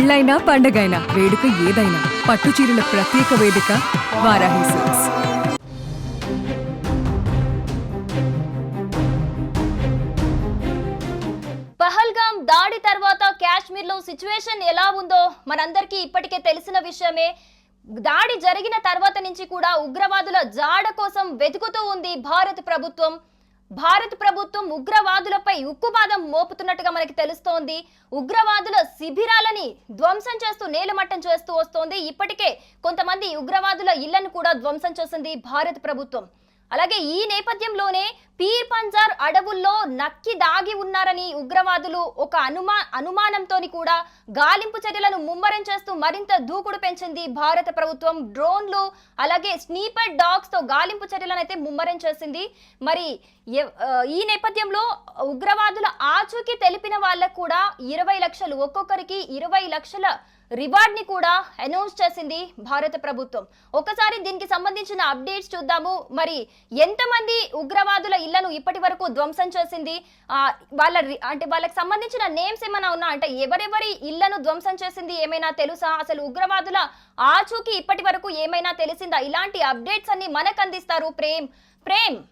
పెళ్ళైనా పండగైనా వేడుక ఏదైనా పట్టు చీరల ప్రత్యేక వేదిక వారాహి సిల్క్స్. పహల్గాం దాడి తర్వాత కాశ్మీర్లో సిచ్యువేషన్ ఎలా ఉందో మనందరికీ ఇప్పటికే తెలిసిన విషయమే. దాడి జరిగిన తర్వాత నుంచి కూడా ఉగ్రవాదుల జాడ కోసం వెతుకుతూ ఉంది భారత ప్రభుత్వం. భారత ప్రభుత్వం ఉగ్రవాదులపై ఉక్కుపాదం మోపుతున్నట్టుగా మనకి తెలుస్తోంది. ఉగ్రవాదుల శిబిరాలని ధ్వంసం చేస్తూ నేలమట్టం చేస్తూ వస్తోంది. ఇప్పటికే కొంతమంది ఉగ్రవాదుల ఇళ్ళను కూడా ధ్వంసం చేసింది భారత ప్రభుత్వం. అలాగే ఈ నేపథ్యంలోనే పీర్ పంజార్ అడవుల్లో నక్కి దాగి ఉన్నారని ఉగ్రవాదులు ఒక అనుమా అనుమానంతోని కూడా గాలింపు చర్యలను ముమ్మరం చేస్తూ మరింత దూకుడు పెంచింది భారత ప్రభుత్వం. డ్రోన్లు అలాగే స్నీపర్ డాగ్స్తో గాలింపు చర్యలను అయితే ముమ్మరం చేసింది. మరి ఈ నేపథ్యంలో ఉగ్రవాదుల ఆచూకీ తెలిపిన వాళ్ళకు కూడా ఇరవై లక్షలు ఒక్కొక్కరికి ఇరవై లక్షల రివార్డ్ని కూడా అనౌన్స్ చేసింది భారత ప్రభుత్వం. ఒకసారి దీనికి సంబంధించిన అప్డేట్స్ చూద్దాము. మరి ఎంతమంది ఉగ్రవాదుల ఇళ్ళను ఇప్పటి వరకు ధ్వంసం చేసింది? వాళ్ళ అంటే వాళ్ళకి సంబంధించిన నేమ్స్ ఏమైనా ఉన్నా? అంటే ఎవరెవరి ఇళ్ళను ధ్వంసం చేసింది ఏమైనా తెలుసా? అసలు ఉగ్రవాదుల ఆచూకీ ఇప్పటి వరకు ఏమైనా తెలిసిందా? ఇలాంటి అప్డేట్స్ అన్ని మనకు అందిస్తారు ప్రేమ్. ప్రేమ్.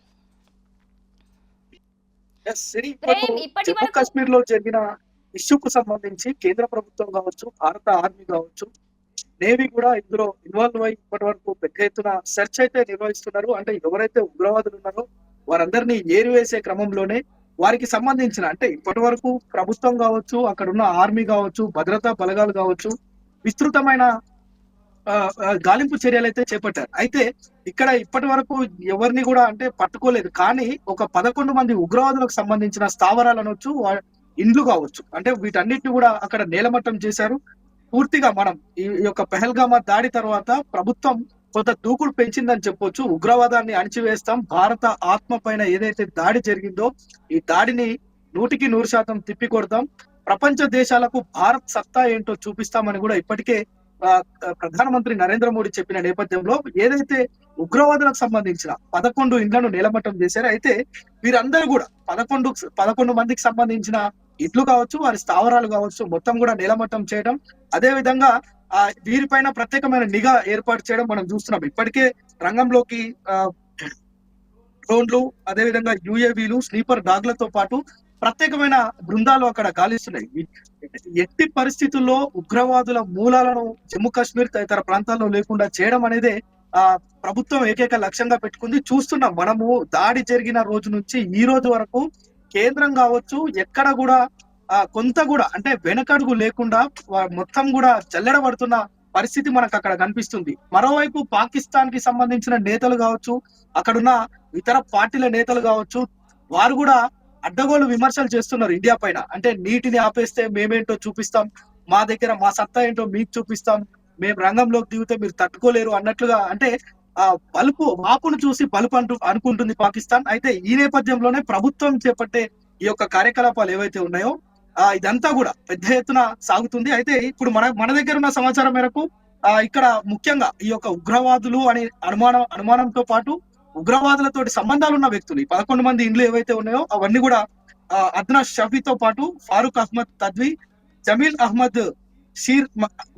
ప్రేమ్, ఇప్పటి వరకు- కాశ్మీర్లో జరిగిన ఇష్యూకు సంబంధించి కేంద్ర ప్రభుత్వం కావచ్చు భారత ఆర్మీ కావచ్చు నేవీ కూడా ఇందులో ఇన్వాల్వ్ అయి ఇప్పటి వరకు పెద్ద ఎత్తున సెర్చ్ అయితే నిర్వహిస్తున్నారు. అంటే ఎవరైతే ఉగ్రవాదులు ఉన్నారో వారందరినీ ఏరివేసే క్రమంలోనే వారికి సంబంధించిన అంటే ఇప్పటి వరకు ప్రభుత్వం కావచ్చు అక్కడ ఉన్న ఆర్మీ కావచ్చు భద్రతా బలగాలు కావచ్చు విస్తృతమైన గాలింపు చర్యలు అయితే చేపట్టారు. అయితే ఇక్కడ ఇప్పటి వరకు ఎవరిని కూడా అంటే పట్టుకోలేదు. కానీ ఒక పదకొండు మంది ఉగ్రవాదులకు సంబంధించిన స్థావరాలు అనొచ్చు ఇండ్లు కావచ్చు. అంటే వీటన్నిటిని కూడా అక్కడ నేలమట్టం చేశారు. పూర్తిగా మనం ఈ యొక్క పెహల్గామా దాడి తర్వాత ప్రభుత్వం కొంత దూకుడు పెంచిందని చెప్పొచ్చు. ఉగ్రవాదాన్ని అణిచివేస్తాం. భారత ఆత్మ పైన ఏదైతే దాడి జరిగిందో ఈ దాడిని నూటికి నూరు శాతం తిప్పి కొడతాం ప్రపంచ దేశాలకు భారత్ సత్తా ఏంటో చూపిస్తామని కూడా ఇప్పటికే ప్రధానమంత్రి నరేంద్ర మోడీ చెప్పిన నేపథ్యంలో ఏదైతే ఉగ్రవాదులకు సంబంధించిన పదకొండు ఇండ్లను నిలమట్టం చేశారో అయితే వీరందరూ కూడా పదకొండు పదకొండు మందికి సంబంధించిన ఇట్లు కావచ్చు వారి స్థావరాలు కావచ్చు మొత్తం కూడా నేలమట్టం చేయడం అదే విధంగా ఆ వీరిపైన ప్రత్యేకమైన నిఘా ఏర్పాటు చేయడం మనం చూస్తున్నాం. ఇప్పటికే రంగంలోకి ఆ డ్రోన్లు అదే విధంగా యుఏవీలు స్లీపర్ డాగ్లతో పాటు ప్రత్యేకమైన బృందాలు అక్కడ గాలిస్తున్నాయి. ఎట్టి పరిస్థితుల్లో ఉగ్రవాదుల మూలాలను జమ్మూ కాశ్మీర్ తదితర ప్రాంతాల్లో లేకుండా చేయడం అనేదే ఆ ప్రభుత్వం ఏకైక లక్ష్యంగా పెట్టుకుంది. చూస్తున్నాం మనము దాడి జరిగిన రోజు నుంచి ఈ రోజు వరకు కేంద్రం కావచ్చు ఎక్కడ కూడా ఆ కొంత కూడా అంటే వెనకడుగు లేకుండా మొత్తం కూడా జల్లెడబడుతున్న పరిస్థితి మనకు అక్కడ కనిపిస్తుంది. మరోవైపు పాకిస్తాన్కి సంబంధించిన నేతలు కావచ్చు అక్కడున్న ఇతర పార్టీల నేతలు కావచ్చు వారు కూడా అడ్డగోలు విమర్శలు చేస్తున్నారు ఇండియా పైన. అంటే నీటిని ఆపేస్తే మేమేంటో చూపిస్తాం మా దగ్గర మా సత్తా ఏంటో మీకు చూపిస్తాం మేము రంగంలోకి దిగితే మీరు తట్టుకోలేరు అన్నట్లుగా అంటే ఆ బలుపు వాపును చూసి బలుపు అంటూ అనుకుంటుంది పాకిస్తాన్. అయితే ఈ నేపథ్యంలోనే ప్రభుత్వం చేపట్టే ఈ యొక్క కార్యకలాపాలు ఏవైతే ఉన్నాయో ఆ ఇదంతా కూడా పెద్ద ఎత్తున సాగుతుంది. అయితే ఇప్పుడు మన మన దగ్గర ఉన్న సమాచారం మేరకు ఆ ఇక్కడ ముఖ్యంగా ఈ యొక్క ఉగ్రవాదులు అనే అనుమానం అనుమానంతో పాటు ఉగ్రవాదులతోటి సంబంధాలు ఉన్న వ్యక్తులు ఈ పదకొండు మంది ఇండ్లు ఏవైతే ఉన్నాయో అవన్నీ కూడా ఆ, అద్నా షఫీతో పాటు ఫారూక్ అహ్మద్ తద్వి జమీల్ అహ్మద్ షీర్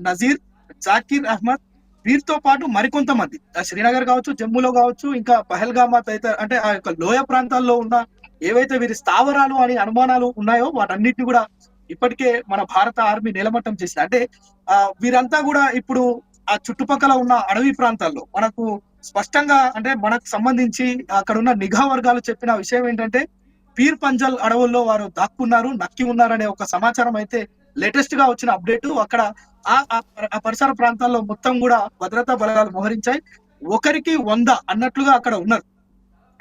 నజీర్ జాకీర్ అహ్మద్ వీరితో పాటు మరికొంతమంది. ఆ శ్రీనగర్ కావచ్చు జమ్మూలో కావచ్చు ఇంకా పహల్గామా తదితర అంటే ఆ యొక్క లోయ ప్రాంతాల్లో ఉన్న ఏవైతే వీరి స్థావరాలు అని అనుమానాలు ఉన్నాయో వాటన్నిటిని కూడా ఇప్పటికే మన భారత ఆర్మీ నిలమట్టం చేసింది. అంటే ఆ వీరంతా కూడా ఇప్పుడు ఆ చుట్టుపక్కల ఉన్న అడవి ప్రాంతాల్లో మనకు స్పష్టంగా అంటే మనకు సంబంధించి అక్కడ ఉన్న నిఘా వర్గాలు చెప్పిన విషయం ఏంటంటే పీర్ పంజల్ అడవుల్లో వారు దాక్కున్నారు నక్కి ఉన్నారనే ఒక సమాచారం అయితే లేటెస్ట్గా వచ్చిన అప్డేట్ అక్కడ ఆ పరిసర ప్రాంతాల్లో మొత్తం కూడా భద్రతా బలగాలు మోహరించాయి. ఒకరికి వంద అన్నట్లుగా అక్కడ ఉన్నారు.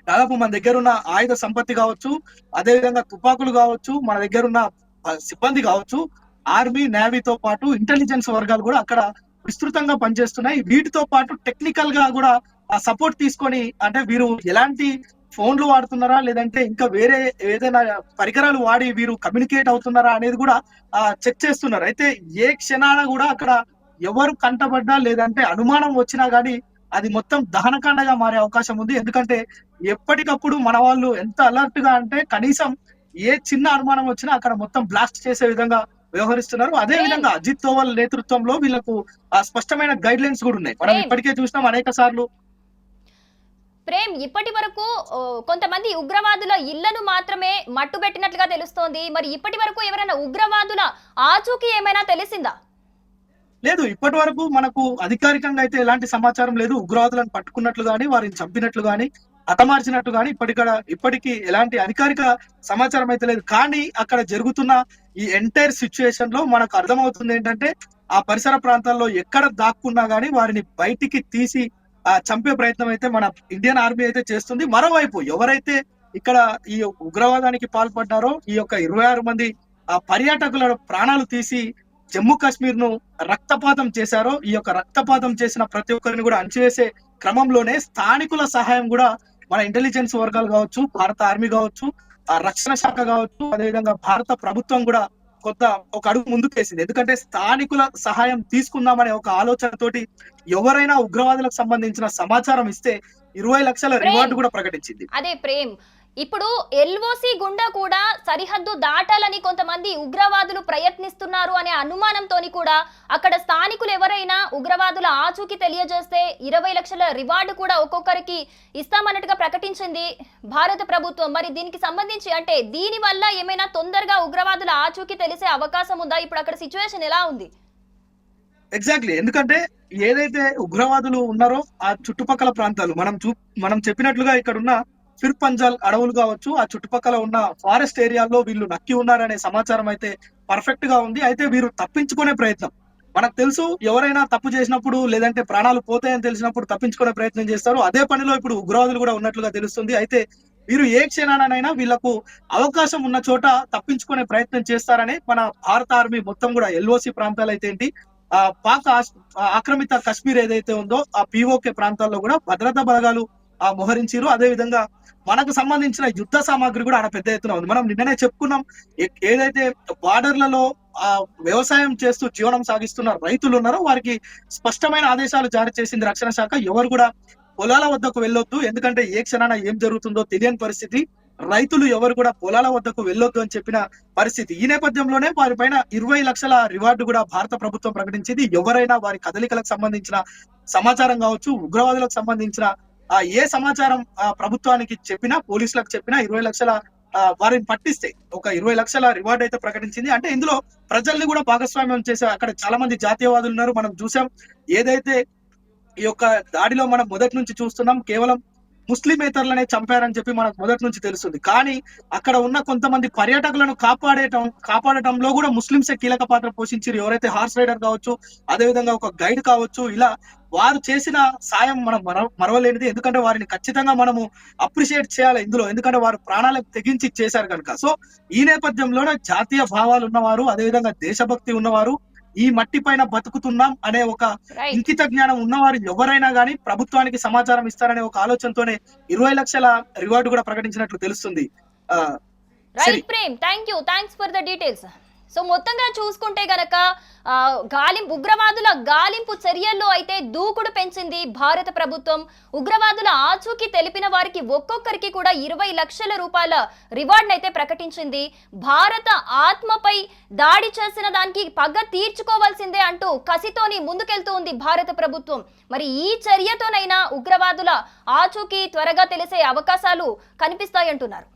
దాదాపు మన దగ్గర ఉన్న ఆయుధ సంపత్తి కావచ్చు అదే విధంగా తుపాకులు కావచ్చు మన దగ్గర ఉన్న సిబ్బంది కావచ్చు ఆర్మీ నేవీతో పాటు ఇంటెలిజెన్స్ వర్గాలు కూడా అక్కడ విస్తృతంగా పనిచేస్తున్నాయి. వీటితో పాటు టెక్నికల్గా కూడా సపోర్ట్ తీసుకొని అంటే వీరు ఎలాంటి ఫోన్లు వాడుతున్నారా? లేదంటే ఇంకా వేరే ఏదైనా పరికరాలు వాడి వీరు కమ్యూనికేట్ అవుతున్నారా అనేది కూడా చెక్ చేస్తున్నారు. అయితే ఏ క్షణాన కూడా అక్కడ ఎవరు కంటపడ్డా లేదంటే అనుమానం వచ్చినా గానీ అది మొత్తం దహనకాండగా మారే అవకాశం ఉంది. ఎందుకంటే ఎప్పటికప్పుడు మన వాళ్ళు ఎంత అలర్ట్గా అంటే కనీసం ఏ చిన్న అనుమానం వచ్చినా అక్కడ మొత్తం బ్లాస్ట్ చేసే విధంగా వ్యవహరిస్తున్నారు. అదే విధంగా అజిత్ దోవల్ నేతృత్వంలో వీళ్ళకు ఆ స్పష్టమైన గైడ్ లైన్స్ కూడా ఉన్నాయి. మనం. ఇప్పటికే చూసినాం అనేక సార్లు ప్రేమ్ ఇప్పటి వరకు కొంతమంది ఉగ్రవాదుల ఇళ్ళను మాత్రమే మట్టుబెట్టినట్లుగా తెలుస్తోంది. మరి ఇప్పటి వరకు ఎవరైనా ఉగ్రవాదుల ఆచూకీ ఏమైనా తెలిసిందా? లేదు ఇప్పటి వరకు మనకు అధికారికంగా అయితే ఎలాంటి సమాచారం లేదు. ఉగ్రవాదులను పట్టుకున్నట్లు గాని వారిని చంపినట్లు గాని హతమార్చినట్టు గాని ఇప్పటికడ ఇప్పటికీ ఎలాంటి అధికారిక సమాచారం అయితే లేదు. కానీ అక్కడ జరుగుతున్న ఈ ఎంటైర్ సిచ్యుయేషన్లో మనకు అర్థమవుతుంది ఏంటంటే ఆ పరిసర ప్రాంతాల్లో ఎక్కడ దాక్కున్నా గానీ వారిని బయటికి తీసి చంపే ప్రయత్నం అయితే మన ఇండియన్ ఆర్మీ అయితే చేస్తుంది. మరోవైపు ఎవరైతే ఇక్కడ ఈ ఉగ్రవాదానికి పాల్పడ్డారో ఈ యొక్క ఇరవై ఆరు మంది ఆ పర్యాటకుల ప్రాణాలు తీసి జమ్మూ కాశ్మీర్ను రక్తపాతం చేశారో ఈ యొక్క రక్తపాతం చేసిన ప్రతి ఒక్కరిని కూడా అంచివేసే క్రమంలోనే స్థానికుల సహాయం కూడా మన ఇంటెలిజెన్స్ వర్గాలు కావచ్చు భారత ఆర్మీ కావచ్చు ఆ రక్షణ శాఖ కావచ్చు అదేవిధంగా భారత ప్రభుత్వం కూడా కొంత ఒక అడుగు ముందుకేసింది ఎందుకంటే స్థానికుల సహాయం తీసుకుందామనే ఒక ఆలోచనతోటి ఎవరైనా ఉగ్రవాదులకు సంబంధించిన సమాచారం ఇస్తే ఇరవై లక్షల రివార్డు కూడా ప్రకటించింది. అదే ప్రేమ్. ఇప్పుడు ఎల్ఓసి గుండా కూడా సరిహద్దు దాటాలని కొంతమంది ఉగ్రవాదులు ప్రయత్నిస్తున్నారు అనే అనుమానంతోని కూడా అక్కడ స్థానికులు ఎవరైనా ఉగ్రవాదుల ఆచూకీ తెలియజేస్తే ఇరవై లక్షల రివార్డు కూడా ఒక్కొక్కరికి ఇస్తామన్నట్టుగా ప్రకటించింది భారత ప్రభుత్వం. మరి దీనికి సంబంధించి అంటే దీని వల్ల ఏమైనా తొందరగా ఉగ్రవాదుల ఆచూకీ తెలిసే అవకాశం ఉందా? ఇప్పుడు అక్కడ సిచ్యువేషన్ ఎలా ఉంది? ఎగ్జాక్ట్లీ ఎందుకంటే ఏదైతే ఉగ్రవాదులు ఉన్నారో ఆ చుట్టుపక్కల ప్రాంతాలు మనం చూ మనం చెప్పినట్లుగా ఇక్కడ ఉన్న ఫిర్ పంజాల్ అడవులు కావచ్చు ఆ చుట్టుపక్కల ఉన్న ఫారెస్ట్ ఏరియాల్లో వీళ్ళు నక్కి ఉన్నారనే సమాచారం అయితే పర్ఫెక్ట్గా ఉంది. అయితే వీరు తప్పించుకునే ప్రయత్నం. మనకు తెలుసు ఎవరైనా తప్పు చేసినప్పుడు లేదంటే ప్రాణాలు పోతాయని తెలిసినప్పుడు తప్పించుకునే ప్రయత్నం చేస్తారు. అదే పనిలో ఇప్పుడు ఉగ్రవాదులు కూడా ఉన్నట్లుగా తెలుస్తుంది. అయితే వీరు ఏ క్షణానైనా వీళ్ళకు అవకాశం ఉన్న చోట తప్పించుకునే ప్రయత్నం చేస్తారని మన భారత ఆర్మీ మొత్తం కూడా ఎల్ఓసి ప్రాంతాలు అయితే ఏంటి ఆ పాక్ ఆక్రమిత కశ్మీర్ ఏదైతే ఉందో ఆ పిఓకే ప్రాంతాల్లో కూడా భద్రతా బలగాలు మోహరించారు అదే విధంగా మనకు సంబంధించిన యుద్ధ సామాగ్రి కూడా ఆడ పెద్ద ఎత్తున ఉంది. మనం నిన్ననే చెప్పుకున్నాం ఏదైతే బార్డర్లలో ఆ వ్యవసాయం చేస్తూ జీవనం సాగిస్తున్న రైతులు ఉన్నారో వారికి స్పష్టమైన ఆదేశాలు జారీ చేసింది రక్షణ శాఖ. ఎవరు కూడా పొలాల వద్దకు వెళ్ళొద్దు. ఎందుకంటే ఏ క్షణాన ఏం జరుగుతుందో తెలియని పరిస్థితి. రైతులు ఎవరు కూడా పొలాల వద్దకు వెళ్ళొద్దు అని చెప్పిన పరిస్థితి. ఈ నేపథ్యంలోనే వారిపైన ఇరవై లక్షల రివార్డు కూడా భారత ప్రభుత్వం ప్రకటించింది. ఎవరైనా వారి కదలికలకు సంబంధించిన సమాచారం కావచ్చు ఉగ్రవాదులకు సంబంధించిన ఏ సమాచారం ఆ ప్రభుత్వానికి చెప్పినా పోలీసులకు చెప్పినా ఇరవై లక్షల వారిని పట్టిస్తే ఒక ఇరవై లక్షల రివార్డ్ అయితే ప్రకటించింది. అంటే ఇందులో ప్రజల్ని కూడా భాగస్వామ్యం చేసే అక్కడ చాలా మంది జాతీయవాదులు ఉన్నారు మనం చూసాం ఏదైతే ఈ యొక్క దాడిలో మనం మొదటి నుంచి చూస్తున్నాం కేవలం ముస్లిమేతరులనే చంపారని చెప్పి మనకు మొదటి నుంచి తెలుస్తుంది. కానీ అక్కడ ఉన్న కొంతమంది పర్యాటకులను కాపాడేటం కాపాడటంలో కూడా ముస్లింసే కీలక పాత్ర పోషించారు ఎవరైతే హార్స్ రైడర్ కావచ్చు అదేవిధంగా ఒక గైడ్ కావచ్చు ఇలా వారు చేసిన సాయం మనం మర- మరవలేనిది. ఎందుకంటే వారిని ఖచ్చితంగా మనము అప్రిషియేట్ చేయాలి ఇందులో. ఎందుకంటే వారు ప్రాణాలకు తెగించి చేశారు కనుక. సో ఈ నేపథ్యంలోనే జాతీయ భావాలు ఉన్నవారు అదేవిధంగా దేశభక్తి ఉన్నవారు ఈ మట్టి పైన బతుకుతున్నాం అనే ఒక ఇంకిత జ్ఞానం ఉన్నవారు ఎవరైనా గానీ ప్రభుత్వానికి సమాచారం ఇస్తారనే ఒక ఆలోచనతోనే ఇరవై లక్షల రివార్డు కూడా ప్రకటించినట్లు తెలుస్తుంది. Right Prem thank you thanks for the details so మొత్తంగా చూసుకుంటే గనక గాలింపు ఉగ్రవాదుల గాలింపు చర్యల్లో అయితే దూకుడు పెంచింది భారత ప్రభుత్వం. ఉగ్రవాదుల ఆచూకీ తెలిపిన వారికి ఒక్కొక్కరికి కూడా ఇరవై లక్షల రూపాయల రివార్డ్ అయితే ప్రకటించింది. భారత ఆత్మపై దాడి చేసిన దానికి పగ తీర్చుకోవాల్సిందే అంటూ కసితోని ముందుకెళ్తూ ఉంది భారత ప్రభుత్వం. మరి ఈ చర్యతోనైనా ఉగ్రవాదుల ఆచూకీ త్వరగా తెలిసే అవకాశాలు కనిపిస్తాయంటున్నారు.